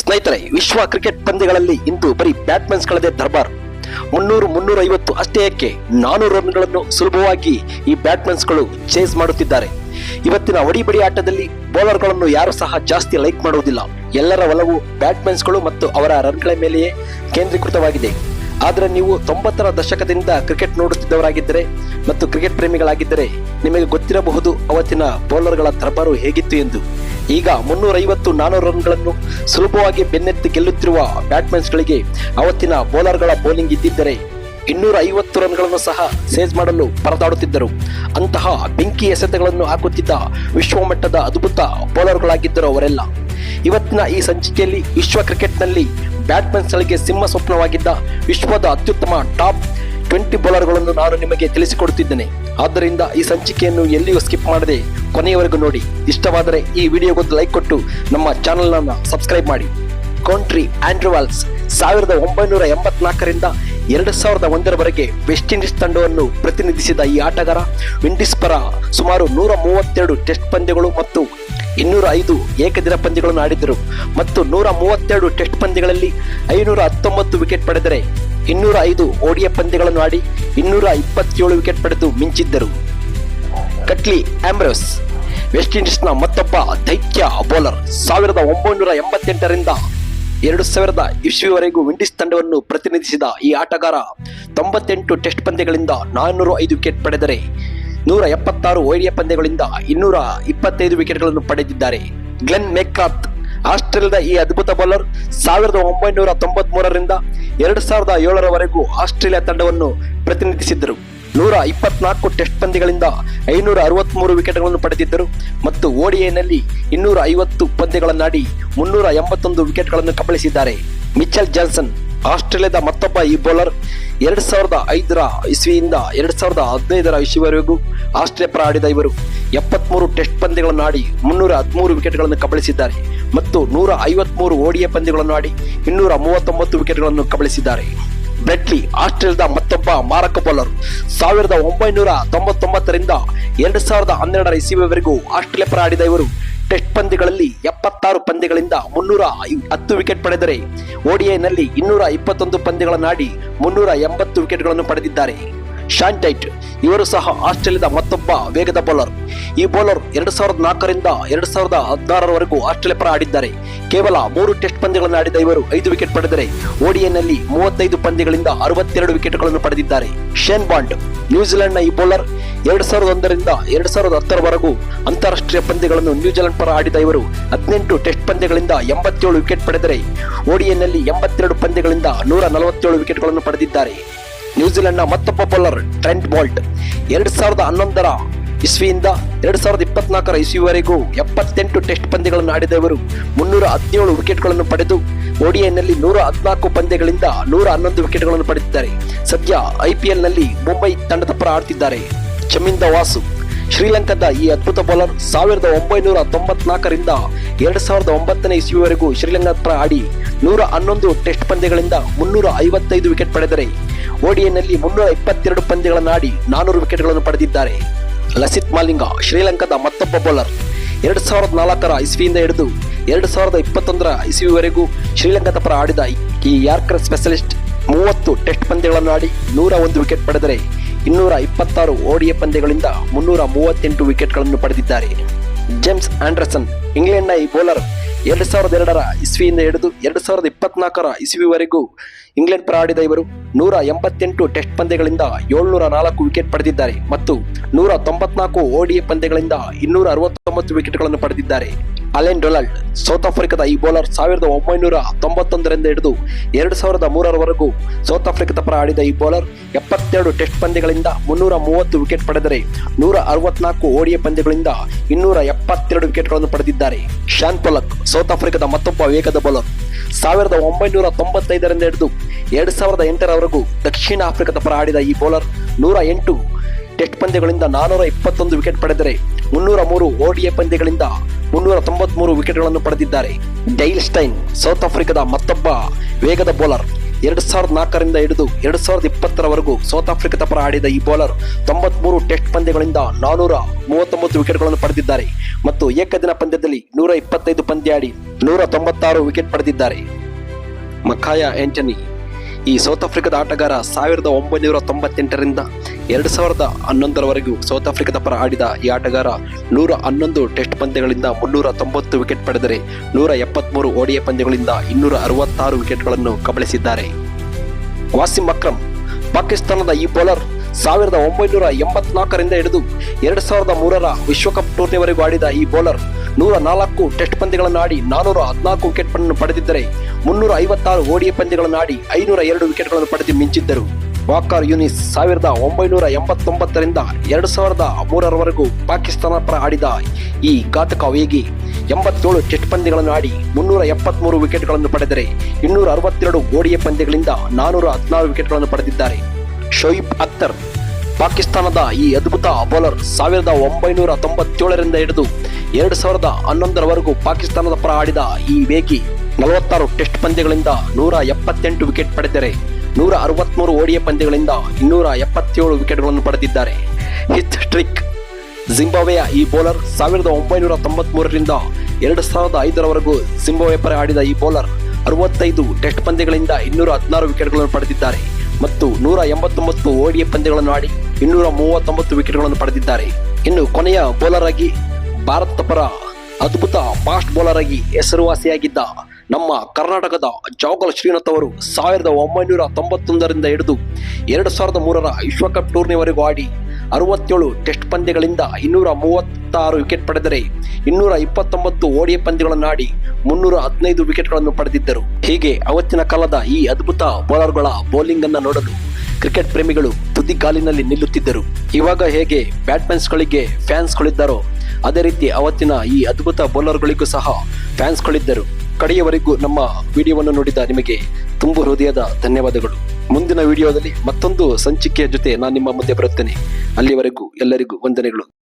ಸ್ನೇಹಿತರೆ, ವಿಶ್ವ ಕ್ರಿಕೆಟ್ ಪಂದ್ಯಗಳಲ್ಲಿ ಇಂದು ಬರೀ ಬ್ಯಾಟ್ಮನ್ಸ್ಗಳದೇ ದರ್ಬಾರ್. ಮುನ್ನೂರು ಮುನ್ನೂರ ಐವತ್ತು ಅಷ್ಟೇಯಕ್ಕೆ ನಾನೂರು ರನ್ಗಳನ್ನು ಸುಲಭವಾಗಿ ಈ ಬ್ಯಾಟ್ಮನ್ಸ್ಗಳು ಚೇಸ್ ಮಾಡುತ್ತಿದ್ದಾರೆ. ಇವತ್ತಿನ ಒಡಿಬಡಿ ಆಟದಲ್ಲಿ ಬೌಲರ್ಗಳನ್ನು ಯಾರು ಸಹ ಜಾಸ್ತಿ ಲೈಕ್ ಮಾಡುವುದಿಲ್ಲ. ಎಲ್ಲರ ಒಲವು ಬ್ಯಾಟ್ಮನ್ಸ್ಗಳು ಮತ್ತು ಅವರ ರನ್ಗಳ ಮೇಲೆಯೇ ಕೇಂದ್ರೀಕೃತವಾಗಿದೆ. ಆದರೆ ನೀವು ತೊಂಬತ್ತರ ದಶಕದಿಂದ ಕ್ರಿಕೆಟ್ ನೋಡುತ್ತಿದ್ದವರಾಗಿದ್ದರೆ ಮತ್ತು ಕ್ರಿಕೆಟ್ ಪ್ರೇಮಿಗಳಾಗಿದ್ದರೆ ನಿಮಗೆ ಗೊತ್ತಿರಬಹುದು ಅವತ್ತಿನ ಬೌಲರ್ಗಳ ದರ್ಬಾರು ಹೇಗಿತ್ತು ಎಂದು. ಈಗ ಮುನ್ನೂರೈವತ್ತು ನಾನೂರು ರನ್ಗಳನ್ನು ಸುಲಭವಾಗಿ ಬೆನ್ನೆತ್ತಿ ಗೆಲ್ಲುತ್ತಿರುವ ಬ್ಯಾಟ್ಮನ್ಸ್ಗಳಿಗೆ ಅವತ್ತಿನ ಬೌಲರ್ಗಳ ಬೌಲಿಂಗ್ ಇದ್ದಿದ್ದರೆ ಇನ್ನೂರ ಐವತ್ತು ರನ್ಗಳನ್ನು ಸಹ ಸೇಜ್ ಮಾಡಲು ಪರದಾಡುತ್ತಿದ್ದರು. ಅಂತಹ ಬೆಂಕಿ ಎಸೆತಗಳನ್ನು ಹಾಕುತ್ತಿದ್ದ ವಿಶ್ವಮಟ್ಟದ ಅದ್ಭುತ ಬೌಲರ್ಗಳಾಗಿದ್ದರು ಅವರೆಲ್ಲ. ಇವತ್ತಿನ ಈ ಸಂಚಿಕೆಯಲ್ಲಿ ವಿಶ್ವ ಕ್ರಿಕೆಟ್ನಲ್ಲಿ ಬ್ಯಾಟ್ಮನ್ಸ್ಗಳಿಗೆ ಸಿಂಹ ಸ್ವಪ್ನವಾಗಿದ್ದ ವಿಶ್ವದ ಅತ್ಯುತ್ತಮ ಟಾಪ್ ಟ್ವೆಂಟಿ ಬೌಲರ್ಗಳನ್ನು ನಾನು ನಿಮಗೆ ತಿಳಿಸಿಕೊಡುತ್ತಿದ್ದೇನೆ. ಆದ್ದರಿಂದ ಈ ಸಂಚಿಕೆಯನ್ನು ಎಲ್ಲಿಯೂ ಸ್ಕಿಪ್ ಮಾಡದೆ ಕೊನೆಯವರೆಗೂ ನೋಡಿ. ಇಷ್ಟವಾದರೆ ಈ ವಿಡಿಯೋಗೊಂದು ಲೈಕ್ ಕೊಟ್ಟು ನಮ್ಮ ಚಾನೆಲ್ನ ಸಬ್ಸ್ಕ್ರೈಬ್ ಮಾಡಿ. ಕೌಂಟ್ರಿ ಆಂಡ್ರವಾಲ್ಸ್ ಸಾವಿರದ ಒಂಬೈನೂರ ಎಂಬತ್ನಾಲ್ಕರಿಂದ ಎರಡು ಸಾವಿರದ ಒಂದರವರೆಗೆ ವೆಸ್ಟ್ ಇಂಡೀಸ್ ತಂಡವನ್ನು ಪ್ರತಿನಿಧಿಸಿದ ಈ ಆಟಗಾರ ವಿಂಡೀಸ್ ಪರ ಸುಮಾರು ನೂರ ಮೂವತ್ತೆರಡು ಟೆಸ್ಟ್ ಪಂದ್ಯಗಳು ಮತ್ತು ಇನ್ನೂರ ಐದು ಏಕದಿನ ಪಂದ್ಯಗಳನ್ನು ಆಡಿದರು ಮತ್ತು ನೂರ ಮೂವತ್ತೆರಡು ಟೆಸ್ಟ್ ಪಂದ್ಯಗಳಲ್ಲಿ ಐನೂರ ಹತ್ತೊಂಬತ್ತು ವಿಕೆಟ್ ಪಡೆದರೆ ಇನ್ನೂರ ಐದು ಓಡಿಯ ಪಂದ್ಯಗಳನ್ನು ಆಡಿ ಇನ್ನೂರ ಇಪ್ಪತ್ತೇಳು ವಿಕೆಟ್ ಪಡೆದು ಮಿಂಚಿದ್ದರು. ಕಟ್ಲಿ ಆಂಬ್ರೋಸ್ ವೆಸ್ಟ್ ಇಂಡೀಸ್ನ ಮತ್ತೊಬ್ಬ ದೈತ್ಯ ಬೌಲರ್ ಸಾವಿರದ ಒಂಬೈನೂರ ಎಂಬತ್ತೆಂಟರಿಂದ ಎರಡು ಸಾವಿರದ ಇಸ್ವಿವರೆಗೂ ವಿಂಡೀಸ್ ತಂಡವನ್ನು ಪ್ರತಿನಿಧಿಸಿದ ಈ ಆಟಗಾರ ತೊಂಬತ್ತೆಂಟು ಟೆಸ್ಟ್ ಪಂದ್ಯಗಳಿಂದ ನಾನ್ನೂರ ಐದು ವಿಕೆಟ್ ಪಡೆದರೆ ನೂರ ಎಪ್ಪತ್ತಾರು ಓಡಿಯ ಪಂದ್ಯಗಳಿಂದ ಇನ್ನೂರ ಇಪ್ಪತ್ತೈದು ವಿಕೆಟ್ಗಳನ್ನು ಪಡೆದಿದ್ದಾರೆ. ಗ್ಲೆನ್ ಮೆಕ್ಕಾತ್ ಆಸ್ಟ್ರೇಲಿಯಾದ ಈ ಅದ್ಭುತ ಬೌಲರ್ ಸಾವಿರದ ಒಂಬೈನೂರ ತೊಂಬತ್ ಮೂರರಿಂದ ಎರಡು ಸಾವಿರದ ಏಳರವರೆಗೂ ಆಸ್ಟ್ರೇಲಿಯಾ ತಂಡವನ್ನು ಪ್ರತಿನಿಧಿಸಿದ್ದರು. ನೂರ ಇಪ್ಪತ್ನಾಲ್ಕು ಟೆಸ್ಟ್ ಪಂದ್ಯಗಳಿಂದ ಐನೂರ ಅರವತ್ಮೂರು ವಿಕೆಟ್ಗಳನ್ನು ಪಡೆದಿದ್ದರು ಮತ್ತು ಓಡಿಎನಲ್ಲಿ ಇನ್ನೂರ ಐವತ್ತು ಪಂದ್ಯಗಳನ್ನಾಡಿ ಮುನ್ನೂರ ಎಂಬತ್ತೊಂದು ವಿಕೆಟ್ಗಳನ್ನು ಕಬಳಿಸಿದ್ದಾರೆ. ಮಿಚೆಲ್ ಜಾನ್ಸನ್, ಆಸ್ಟ್ರೇಲಿಯಾದ ಮತ್ತೊಬ್ಬ ಈ ಬೌಲರ್, ಎರಡ್ ಸಾವಿರದ ಐದರ ಇಸ್ವಿಯಿಂದ ಎರಡ್ ಸಾವಿರದ ಹದಿನೈದರ ಇಸ್ವಿವರೆಗೂ ಆಸ್ಟ್ರೇಲಿಯಾ ಪರ ಆಡಿದ ಇವರು ಎಪ್ಪತ್ಮೂರು ಟೆಸ್ಟ್ ಪಂದ್ಯಗಳನ್ನು ಆಡಿ ಮುನ್ನೂರ ಹದಿಮೂರು ವಿಕೆಟ್ಗಳನ್ನು ಕಬಳಿಸಿದ್ದಾರೆ ಮತ್ತು ನೂರ ಐವತ್ಮೂರು ಓಡಿಯ ಪಂದ್ಯಗಳನ್ನು ಆಡಿ ಇನ್ನೂರ ಮೂವತ್ತೊಂಬತ್ತು ವಿಕೆಟ್ಗಳನ್ನು ಕಬಳಿಸಿದ್ದಾರೆ. ಬ್ರೆಟ್ಲಿ ಆಸ್ಟ್ರೇಲಿಯಾದ ಮತ್ತೊಬ್ಬ ಮಾರಕ ಬೌಲರ್. ಸಾವಿರದ ಒಂಬೈನೂರ ತೊಂಬತ್ತೊಂಬತ್ತರಿಂದ ಎರಡು ಸಾವಿರದ ಹನ್ನೆರಡರ ಇಸಿವರೆಗೂ ಆಸ್ಟ್ರೇಲಿಯಾ ಪರ ಆಡಿದ ಇವರು ಟೆಸ್ಟ್ ಪಂದ್ಯಗಳಲ್ಲಿ ಎಪ್ಪತ್ತಾರು ಪಂದ್ಯಗಳಿಂದ ಮುನ್ನೂರ ಹತ್ತು ವಿಕೆಟ್ ಪಡೆದರೆ ಓಡಿಐನಲ್ಲಿ ಇನ್ನೂರ ಇಪ್ಪತ್ತೊಂದು ಪಂದ್ಯಗಳನ್ನಾಡಿ ಮುನ್ನೂರ ಎಂಬತ್ತು ವಿಕೆಟ್ಗಳನ್ನು ಪಡೆದಿದ್ದಾರೆ. ಶಾನ್ ಟೈಟ್ ಇವರು ಸಹ ಆಸ್ಟ್ರೇಲಿಯಾದ ಮತ್ತೊಬ್ಬ ವೇಗದ ಬೌಲರ್ ಈ ಬೌಲರ್ ಎರಡು ಸಾವಿರದ ನಾಲ್ಕರಿಂದ ಎರಡು ಸಾವಿರದ ಹದಿನಾರರವರೆಗೂ ಆಸ್ಟ್ರೇಲಿಯಾ ಪರ ಆಡಿದ್ದಾರೆ. ಕೇವಲ ಮೂರು ಟೆಸ್ಟ್ ಪಂದ್ಯಗಳನ್ನು ಆಡಿದ ಇವರು ಐದು ವಿಕೆಟ್ ಪಡೆದರೆ ಓಡಿಎನ್ನಲ್ಲಿ ಮೂವತ್ತೈದು ಪಂದ್ಯಗಳಿಂದ ಅರವತ್ತೆರಡು ವಿಕೆಟ್ಗಳನ್ನು ಪಡೆದಿದ್ದಾರೆ. ಶೇನ್ ಬಾಂಡ್ ನ್ಯೂಜಿಲೆಂಡ್ನ ಈ ಬೌಲರ್ ಎರಡು ಸಾವಿರದ ಒಂದರಿಂದ ಎರಡು ಸಾವಿರದ ಹತ್ತರವರೆಗೂ ಅಂತಾರಾಷ್ಟ್ರೀಯ ಪಂದ್ಯಗಳನ್ನು ನ್ಯೂಜಿಲೆಂಡ್ ಪರ ಆಡಿದ ಇವರು ಹದಿನೆಂಟು ಟೆಸ್ಟ್ ಪಂದ್ಯಗಳಿಂದ ಎಂಬತ್ತೇಳು ವಿಕೆಟ್ ಪಡೆದರೆ ಓಡಿಎನ್ನಲ್ಲಿ ಎಂಬತ್ತೆರಡು ಪಂದ್ಯಗಳಿಂದ ನೂರ ನಲವತ್ತೇಳು ವಿಕೆಟ್ಗಳನ್ನು ಪಡೆದಿದ್ದಾರೆ. ನ್ಯೂಜಿಲೆಂಡ್ನ ಮತ್ತೊಬ್ಬ ಬೌಲರ್, ಟ್ರೆಂಟ್ ಬಾಲ್ಟ್. ಎರಡು ಸಾವಿರದ ಹನ್ನೊಂದರ ಇಸ್ವಿಯಿಂದ ಎರಡು ಸಾವಿರದ ಇಪ್ಪತ್ನಾಲ್ಕರ ಇಸ್ವಿವರೆಗೂ ಎಪ್ಪತ್ತೆಂಟು ಟೆಸ್ಟ್ ಪಂದ್ಯಗಳನ್ನು ಆಡಿದವರು. ಮುನ್ನೂರ ಹದಿನೇಳು ವಿಕೆಟ್ಗಳನ್ನು ಪಡೆದು ಓಡಿಐನಲ್ಲಿ ನೂರ ಹದಿನಾಲ್ಕು ಪಂದ್ಯಗಳಿಂದ ನೂರ ಹನ್ನೊಂದು ವಿಕೆಟ್ಗಳನ್ನು ಪಡೆದಿದ್ದಾರೆ. ಸದ್ಯ ಐಪಿಎಲ್ನಲ್ಲಿ ಮುಂಬೈ ತಂಡದ ಪರ ಆಡ್ತಿದ್ದಾರೆ. ಚಮಿಂದ ವಾಸು. ಶ್ರೀಲಂಕಾದ ಈ ಅದ್ಭುತ ಬೌಲರ್ ಸಾವಿರದ ಒಂಬೈನೂರ ತೊಂಬತ್ನಾಲ್ಕರಿಂದ ಎರಡು ಸಾವಿರದ ಒಂಬತ್ತನೇ ಇಸ್ವಿವರೆಗೂ ಶ್ರೀಲಂಕಾ ಪರ ಆಡಿ ನೂರ ಹನ್ನೊಂದು ಟೆಸ್ಟ್ ಪಂದ್ಯಗಳಿಂದ ಮುನ್ನೂರ ಐವತ್ತೈದು ವಿಕೆಟ್ ಪಡೆದರೆ ಓಡಿಎನ್ನಲ್ಲಿ ಮುನ್ನೂರ ಇಪ್ಪತ್ತೆರಡು ಪಂದ್ಯಗಳನ್ನು ಆಡಿ ನಾನೂರು ವಿಕೆಟ್ಗಳನ್ನು ಪಡೆದಿದ್ದಾರೆ. ಲಸಿತ್ ಮಾಲಿಂಗ, ಶ್ರೀಲಂಕಾದ ಮತ್ತೊಬ್ಬ ಬೌಲರ್. ಎರಡು ಸಾವಿರದ ನಾಲ್ಕರ ಇಸ್ವಿಯಿಂದ ಹಿಡಿದು ಎರಡು ಸಾವಿರದ ಇಪ್ಪತ್ತೊಂದರ ಇಸ್ವಿವರೆಗೂ ಶ್ರೀಲಂಕಾದ ಪರ ಆಡಿದ ಈ ಯಾರ್ಕರ್ ಸ್ಪೆಷಲಿಸ್ಟ್ ಮೂವತ್ತು ಟೆಸ್ಟ್ ಪಂದ್ಯಗಳನ್ನು ಆಡಿ ನೂರ ಒಂದು ವಿಕೆಟ್ ಪಡೆದರೆ ಇನ್ನೂರ ಇಪ್ಪತ್ತಾರು ಓಡಿಯ ಪಂದ್ಯಗಳಿಂದ ಮುನ್ನೂರ ಮೂವತ್ತೆಂಟು ವಿಕೆಟ್ಗಳನ್ನು ಪಡೆದಿದ್ದಾರೆ. ಜೇಮ್ಸ್ ಆಂಡರ್ಸನ್ ಇಂಗ್ಲೆಂಡ್ನ ಈ ಬೌಲರ್ ಎರಡು ಸಾವಿರದ ಎರಡರ ಇಸ್ವಿಯಿಂದ ಹಿಡಿದು ಎರಡು ಸಾವಿರದ ಇಪ್ಪತ್ನಾಲ್ಕರ ಇಸ್ವಿವರೆಗೂ ಇಂಗ್ಲೆಂಡ್ ಪರ ಆಡಿದ ಇವರು ನೂರ ಎಂಬತ್ತೆಂಟು ಟೆಸ್ಟ್ ಪಂದ್ಯಗಳಿಂದ ಏಳ್ನೂರ ನಾಲ್ಕು ವಿಕೆಟ್ ಪಡೆದಿದ್ದಾರೆ ಮತ್ತು ನೂರ ತೊಂಬತ್ನಾಲ್ಕು ಓಡಿಎ ಪಂದ್ಯಗಳಿಂದ ಇನ್ನೂರ ಅರವತ್ತೊಂಬತ್ತು ವಿಕೆಟ್ಗಳನ್ನು ಪಡೆದಿದ್ದಾರೆ. ಅಲೆನ್ ಡೊನಾಲ್ಡ್ ಸೌತ್ ಆಫ್ರಿಕಾದ ಈ ಬೌಲರ್ ಸಾವಿರದ ಒಂಬೈನೂರ ತೊಂಬತ್ತೊಂದರಿಂದ ಹಿಡಿದು ಎರಡು ಸಾವಿರದ ಮೂರರವರೆಗೂ ಸೌತ್ ಆಫ್ರಿಕಾದ ಪರ ಆಡಿದ ಈ ಬೌಲರ್ ಎಪ್ಪತ್ತೆರಡು ಟೆಸ್ಟ್ ಪಂದ್ಯಗಳಿಂದ ಮುನ್ನೂರ ಮೂವತ್ತು ವಿಕೆಟ್ ಪಡೆದರೆ ನೂರ ಅರವತ್ನಾಲ್ಕು ಓಡಿಯ ಪಂದ್ಯಗಳಿಂದ ಇನ್ನೂರ ಎಪ್ಪತ್ತೆರಡು ವಿಕೆಟ್ಗಳನ್ನು ಪಡೆದಿದ್ದಾರೆ. ಶಾನ್ ಪೊಲಕ್, ಸೌತ್ ಆಫ್ರಿಕಾದ ಮತ್ತೊಬ್ಬ ವೇಗದ ಬೌಲರ್, ಸಾವಿರದ ಒಂಬೈನೂರ ತೊಂಬತ್ತೈದರಿಂದ ಹಿಡಿದು ಎರಡು ಸಾವಿರದ ಎಂಟರವರೆಗೂ ದಕ್ಷಿಣ ಆಫ್ರಿಕಾದ ಪರ ಆಡಿದ ಈ ಬೌಲರ್ ನೂರ ಎಂಟು ಟೆಸ್ಟ್ ಪಂದ್ಯಗಳಿಂದ ನಾನೂರ ಇಪ್ಪತ್ತೊಂದು ವಿಕೆಟ್ ಪಡೆದರೆ ಮುನ್ನೂರ ಮೂರು ಓಡಿಎ ಪಂದ್ಯಗಳಿಂದ ಮುನ್ನೂರ ತೊಂಬತ್ಮೂರು ವಿಕೆಟ್ಗಳನ್ನು ಪಡೆದಿದ್ದಾರೆ. ಡೈಲ್ ಸ್ಟೈನ್, ಸೌತ್ ಆಫ್ರಿಕಾದ ಮತ್ತೊಬ್ಬ ವೇಗದ ಬೌಲರ್ ಎರಡು ಸಾವಿರದ ನಾಲ್ಕರಿಂದ ಹಿಡಿದು ಎರಡು ಸಾವಿರದ ಇಪ್ಪತ್ತರವರೆಗೂ ಸೌತ್ ಆಫ್ರಿಕಾದ ಪರ ಆಡಿದ ಈ ಬೌಲರ್ ತೊಂಬತ್ಮೂರು ಟೆಸ್ಟ್ ಪಂದ್ಯಗಳಿಂದ ನಾನೂರ ಮೂವತ್ತೊಂಬತ್ತು ವಿಕೆಟ್ಗಳನ್ನು ಪಡೆದಿದ್ದಾರೆ ಮತ್ತು ಏಕದಿನ ಪಂದ್ಯದಲ್ಲಿ ನೂರ ಇಪ್ಪತ್ತೈದು ಪಂದ್ಯ ಆಡಿ ನೂರ ತೊಂಬತ್ತಾರು ವಿಕೆಟ್ ಪಡೆದಿದ್ದಾರೆ. ಮಖಾಯ ಆಂಟನಿ ಈ ಸೌತ್ ಆಫ್ರಿಕಾದ ಆಟಗಾರ ಸಾವಿರದ ಒಂಬೈನೂರ ತೊಂಬತ್ತೆಂಟರಿಂದ ಎರಡು ಸಾವಿರದ ಹನ್ನೊಂದರವರೆಗೂ ಸೌತ್ ಆಫ್ರಿಕಾದ ಪರ ಆಡಿದ ಈ ಆಟಗಾರ ನೂರ ಹನ್ನೊಂದು ಟೆಸ್ಟ್ ಪಂದ್ಯಗಳಿಂದ ಮುನ್ನೂರ ತೊಂಬತ್ತು ವಿಕೆಟ್ ಪಡೆದರೆ ನೂರ ಎಪ್ಪತ್ಮೂರು ಓಡಿಯ ಪಂದ್ಯಗಳಿಂದ ಇನ್ನೂರ ಅರವತ್ತಾರು ವಿಕೆಟ್ಗಳನ್ನು ಕಬಳಿಸಿದ್ದಾರೆ. ವಾಸಿಂ ಅಕ್ರಮ್ ಪಾಕಿಸ್ತಾನದ ಈ ಬೌಲರ್ ಸಾವಿರದ ಒಂಬೈನೂರ ಎಂಬತ್ನಾಲ್ಕರಿಂದ ಹಿಡಿದು ಎರಡ್ ಸಾವಿರದ ಮೂರರ ವಿಶ್ವಕಪ್ ಟೂರ್ನಿವರೆಗೂ ಆಡಿದ ಈ ಬೌಲರ್ ನೂರ ನಾಲ್ಕು ಟೆಸ್ಟ್ ಪಂದ್ಯಗಳನ್ನು ಆಡಿ ನಾನೂರ ಹದಿನಾಲ್ಕು ವಿಕೆಟ್ಗಳನ್ನು ಪಡೆದಿದ್ದರೆ ಮುನ್ನೂರ ಐವತ್ತಾರು ಓಡಿಯ ಪಂದ್ಯಗಳನ್ನು ಆಡಿ ಐನೂರ ಎರಡು ವಿಕೆಟ್ಗಳನ್ನು ಪಡೆದು ಮಿಂಚಿದ್ದರು. ವಾಕರ್ ಯೂನಿಸ್ ಸಾವಿರದ ಒಂಬೈನೂರ ಎಂಬತ್ತೊಂಬತ್ತರಿಂದ ಎರಡು ಸಾವಿರದ ಮೂರರವರೆಗೂ ಪಾಕಿಸ್ತಾನ ಪರ ಆಡಿದ ಈ ಘಾತಕ ವೇಗಿ ಎಂಬತ್ತೇಳು ಟೆಸ್ಟ್ ಪಂದ್ಯಗಳನ್ನು ಆಡಿ ಮುನ್ನೂರ ಎಪ್ಪತ್ಮೂರು ವಿಕೆಟ್ಗಳನ್ನು ಪಡೆದರೆ ಇನ್ನೂರ ಅರವತ್ತೆರಡು ಓಡಿಯ ಪಂದ್ಯಗಳಿಂದ ನಾನೂರ ಹದಿನಾರು ವಿಕೆಟ್ಗಳನ್ನು ಪಡೆದಿದ್ದಾರೆ. ಶೋಯಿಬ್ ಅಖ್ತರ್, ಪಾಕಿಸ್ತಾನದ ಈ ಅದ್ಭುತ ಬೌಲರ್ ಸಾವಿರದ ಒಂಬೈನೂರ ತೊಂಬತ್ತೇಳರಿಂದ ಹಿಡಿದು ಎರಡು ಸಾವಿರದ ಹನ್ನೊಂದರವರೆಗೂ ಪಾಕಿಸ್ತಾನದ ಪರ ಆಡಿದ ಈ ವೇಗಿ ನಲವತ್ತಾರು ಟೆಸ್ಟ್ ಪಂದ್ಯಗಳಿಂದ ನೂರ ಎಪ್ಪತ್ತೆಂಟು ವಿಕೆಟ್ ಪಡೆದರೆ ನೂರ ಅರವತ್ಮೂರು ಓಡಿಯ ಪಂದ್ಯಗಳಿಂದ ಇನ್ನೂರ ಎಪ್ಪತ್ತೇಳು ವಿಕೆಟ್ಗಳನ್ನು ಪಡೆದಿದ್ದಾರೆ. ಹಿತ್ ಸ್ಟ್ರಿಕ್ ಜಿಂಬಾಬ್ವೆಯ ಈ ಬೌಲರ್ ಸಾವಿರದ ಒಂಬೈನೂರ ತೊಂಬತ್ಮೂರರಿಂದ ಎರಡು ಸಾವಿರದ ಐದರವರೆಗೂ ಜಿಂಬಾಬ್ವೆ ಪರ ಆಡಿದ ಈ ಬೌಲರ್ ಅರವತ್ತೈದು ಟೆಸ್ಟ್ ಪಂದ್ಯಗಳಿಂದ ಇನ್ನೂರ ಹದಿನಾರು ವಿಕೆಟ್ಗಳನ್ನು ಪಡೆದಿದ್ದಾರೆ. ಮತ್ತು ನೂರ ಎಂಬತ್ತೊಂಬತ್ತು ಓಡಿಯ ಪಂದ್ಯಗಳನ್ನು ಆಡಿ ಇನ್ನೂರ ಮೂವತ್ತೊಂಬತ್ತು ವಿಕೆಟ್ಗಳನ್ನು ಪಡೆದಿದ್ದಾರೆ. ಇನ್ನು ಕೊನೆಯ ಬೌಲರ್ ಆಗಿ ಭಾರತ ಪರ ಅದ್ಭುತ ಫಾಸ್ಟ್ ಬೌಲರ್ ಆಗಿ ಹೆಸರುವಾಸಿಯಾಗಿದ್ದ ನಮ್ಮ ಕರ್ನಾಟಕದ ಜೋಗಲ್ ಶ್ರೀನಾಥ್ ಅವರು ಸಾವಿರದ ಒಂಬೈನೂರ ತೊಂಬತ್ತೊಂದರಿಂದ ಹಿಡಿದು ಎರಡು ಸಾವಿರದ ಮೂರರ ವಿಶ್ವಕಪ್ ಟೂರ್ನಿವರೆಗೂ ಆಡಿ ಅರವತ್ತೇಳು ಟೆಸ್ಟ್ ಪಂದ್ಯಗಳಿಂದ ಇನ್ನೂರ ಮೂವತ್ತಾರು ವಿಕೆಟ್ ಪಡೆದರೆ ಇನ್ನೂರ ಇಪ್ಪತ್ತೊಂಬತ್ತು ಓಡಿಯ ಪಂದ್ಯಗಳನ್ನು ಆಡಿ ಮುನ್ನೂರ ಹದಿನೈದು ವಿಕೆಟ್ಗಳನ್ನು ಪಡೆದಿದ್ದರು. ಹೀಗೆ ಅವತ್ತಿನ ಕಾಲದ ಈ ಅದ್ಭುತ ಬೌಲರ್ಗಳ ಬೌಲಿಂಗ್ ಅನ್ನು ನೋಡಲು ಕ್ರಿಕೆಟ್ ಪ್ರೇಮಿಗಳು ತುದಿಗಾಲಿನಲ್ಲಿ ನಿಲ್ಲುತ್ತಿದ್ದರು. ಇವಾಗ ಹೇಗೆ ಬ್ಯಾಟ್ಮನ್ಸ್ಗಳಿಗೆ ಫ್ಯಾನ್ಸ್ಗಳಿದ್ದಾರೋ ಅದೇ ರೀತಿ ಅವತ್ತಿನ ಈ ಅದ್ಭುತ ಬೌಲರ್ಗಳಿಗೂ ಸಹ ಫ್ಯಾನ್ಸ್ಗಳಿದ್ದರು. ಕಡೆಯವರೆಗೂ ನಮ್ಮ ವಿಡಿಯೋವನ್ನು ನೋಡಿದ ನಿಮಗೆ ತುಂಬು ಹೃದಯದ ಧನ್ಯವಾದಗಳು. ಮುಂದಿನ ವಿಡಿಯೋದಲ್ಲಿ ಮತ್ತೊಂದು ಸಂಚಿಕೆಯ ಜೊತೆ ನಾನು ನಿಮ್ಮ ಮುಂದೆ ಬರುತ್ತೇನೆ. ಅಲ್ಲಿವರೆಗೂ ಎಲ್ಲರಿಗೂ ವಂದನೆಗಳು.